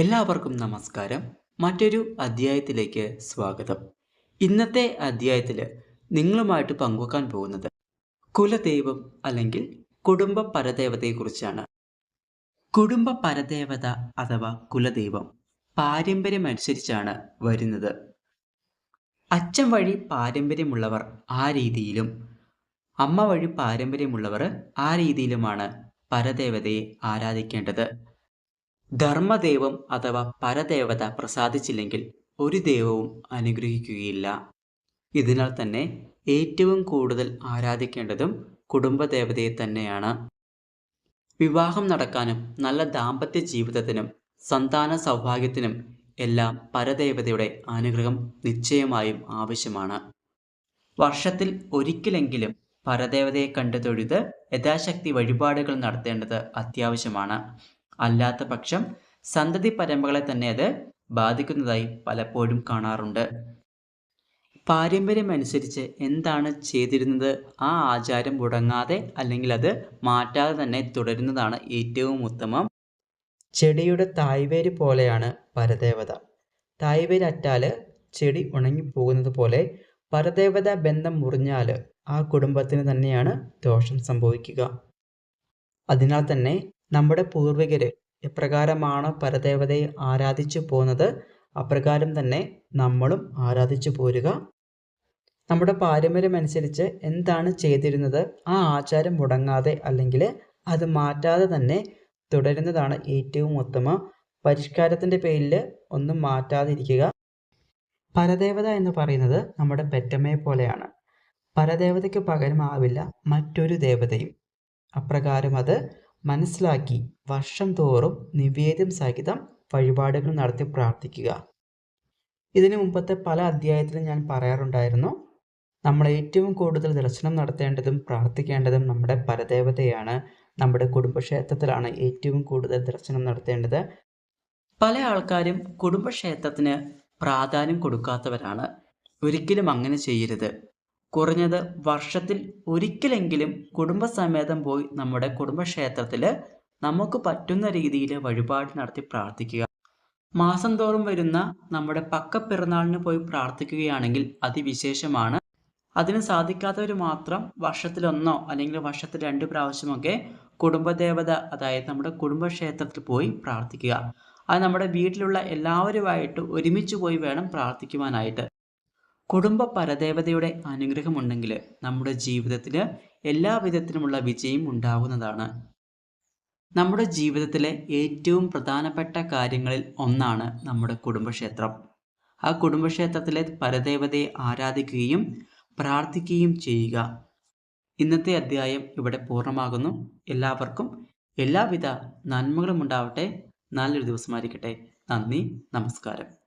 എല്ലാവർക്കും നമസ്കാരം. മറ്റൊരു അധ്യായത്തിലേക്ക് സ്വാഗതം. ഇന്നത്തെ അധ്യായത്തിൽ നിങ്ങളുമായിട്ട് പങ്കുവെക്കാൻ പോകുന്നത് കുലദൈവം അല്ലെങ്കിൽ കുടുംബ പരദേവതയെക്കുറിച്ചാണ്. കുടുംബ പരദേവത അഥവാ കുലദൈവം പാരമ്പര്യമനുസരിച്ചാണ് വരുന്നത്. അച്ഛൻ വഴി പാരമ്പര്യമുള്ളവർ ആ രീതിയിലും അമ്മ വഴി പാരമ്പര്യമുള്ളവർ ആ രീതിയിലുമാണ് പരദേവതയെ ആരാധിക്കേണ്ടത്. ധർമ്മദൈവം അഥവാ പരദേവത പ്രസാദിച്ചില്ലെങ്കിൽ ഒരു ദൈവവും അനുഗ്രഹിക്കുകയില്ല. ഇതിനാൽ തന്നെ ഏറ്റവും കൂടുതൽ ആരാധിക്കേണ്ടതും കുടുംബദേവതയെ തന്നെയാണ്. വിവാഹം നടക്കാനും നല്ല ദാമ്പത്യ ജീവിതത്തിനും സന്താന സൗഭാഗ്യത്തിനും എല്ലാം പരദേവതയുടെ അനുഗ്രഹം നിശ്ചയമായും ആവശ്യമാണ്. വർഷത്തിൽ ഒരിക്കലെങ്കിലും പരദേവതയെ കണ്ടു തൊഴുത് യഥാശക്തി വഴിപാടുകൾ നടത്തേണ്ടത് അത്യാവശ്യമാണ്. അല്ലാത്ത പക്ഷം സന്തതി പരമ്പകളെ തന്നെ അത് ബാധിക്കുന്നതായി പലപ്പോഴും കാണാറുണ്ട്. പാരമ്പര്യം അനുസരിച്ച് എന്താണ് ചെയ്തിരുന്നത്? ആ ആചാരം മുടങ്ങാതെ അല്ലെങ്കിൽ അത് മാറ്റാതെ തന്നെ തുടരുന്നതാണ് ഏറ്റവും ഉത്തമം. ചെടിയുടെ തായ്വേര് പോലെയാണ് പരദേവത. തായ്വേര് അറ്റാൽ ചെടി ഉണങ്ങിപ്പോകുന്നത് പോലെ പരദേവത ബന്ധം മുറിഞ്ഞാൽ ആ കുടുംബത്തിന് തന്നെയാണ് ദോഷം സംഭവിക്കുക. അതിനാൽ തന്നെ നമ്മുടെ പൂർവികർ എപ്രകാരമാണ് പരദേവതയെ ആരാധിച്ചു പോന്നത്? അപ്രകാരം തന്നെ നമ്മളും ആരാധിച്ചു പോരുക. നമ്മുടെ പാരമ്പര്യം അനുസരിച്ച് എന്താണ് ചെയ്തിരുന്നത്? ആ ആചാരം മുടങ്ങാതെ അല്ലെങ്കിൽ അത് മാറ്റാതെ തന്നെ തുടരുന്നതാണ് ഏറ്റവും ഉത്തമ പരിഷ്കാരത്തിന്റെ പേരിൽ ഒന്നും മാറ്റാതിരിക്കുക. പരദേവത എന്ന് പറയുന്നത് നമ്മുടെ പെറ്റമ്മയെ പോലെയാണ്. പരദേവതയ്ക്ക് പകരമാവില്ല മറ്റൊരു ദേവതയും. അപ്രകാരം അത് മനസ്സിലാക്കി വർഷം തോറും നിവേദ്യം സഹിതം വഴിപാടുകൾ നടത്തി പ്രാർത്ഥിക്കുക. ഇതിനു മുമ്പത്തെ പല അധ്യായത്തിലും ഞാൻ പറയാറുണ്ടായിരുന്നു നമ്മൾ ഏറ്റവും കൂടുതൽ ദർശനം നടത്തേണ്ടതും പ്രാർത്ഥിക്കേണ്ടതും നമ്മുടെ പരദേവതയാണ്. നമ്മുടെ കുടുംബക്ഷേത്രത്തിലാണ് ഏറ്റവും കൂടുതൽ ദർശനം നടത്തേണ്ടത്. പല ആൾക്കാരും കുടുംബക്ഷേത്രത്തിന് പ്രാധാന്യം കൊടുക്കാത്തവരാണ്. ഒരിക്കലും അങ്ങനെ ചെയ്യരുത്. കുറഞ്ഞത് വർഷത്തിൽ ഒരിക്കലെങ്കിലും കുടുംബസമേതം പോയി നമ്മുടെ കുടുംബക്ഷേത്രത്തിൽ നമുക്ക് പറ്റുന്ന രീതിയിൽ വഴിപാട് നടത്തി പ്രാർത്ഥിക്കുക. മാസം തോറും വരുന്ന നമ്മുടെ പക്ക പിറന്നാളിന് പോയി പ്രാർത്ഥിക്കുകയാണെങ്കിൽ അതിവിശേഷമാണ്. അതിന് സാധിക്കാത്തവർ മാത്രം വർഷത്തിലൊന്നോ അല്ലെങ്കിൽ വർഷത്തിൽ രണ്ട് പ്രാവശ്യമൊക്കെ കുടുംബദേവത അതായത് നമ്മുടെ കുടുംബക്ഷേത്രത്തിൽ പോയി പ്രാർത്ഥിക്കുക. അത് നമ്മുടെ വീട്ടിലുള്ള എല്ലാവരുമായിട്ട് ഒരുമിച്ച് പോയി വേണം പ്രാർത്ഥിക്കുവാനായിട്ട്. കുടുംബ പരദേവതയുടെ അനുഗ്രഹമുണ്ടെങ്കിൽ നമ്മുടെ ജീവിതത്തിൽ എല്ലാ വിധത്തിലുമുള്ള വിജയം ഉണ്ടാകുന്നതാണ് നമ്മുടെ ജീവിതത്തിലെ ഏറ്റവും പ്രധാനപ്പെട്ട കാര്യങ്ങളിൽ ഒന്നാണ് നമ്മുടെ കുടുംബക്ഷേത്രം. ആ കുടുംബക്ഷേത്രത്തിലെ പരദേവതയെ ആരാധിക്കുകയും പ്രാർത്ഥിക്കുകയും ചെയ്യുക. ഇന്നത്തെ അധ്യായം ഇവിടെ പൂർണമാകുന്നു. എല്ലാവർക്കും എല്ലാവിധ നന്മകളും ഉണ്ടാവട്ടെ നല്ലൊരു ദിവസമായിരിക്കട്ടെ നന്ദി നമസ്കാരം.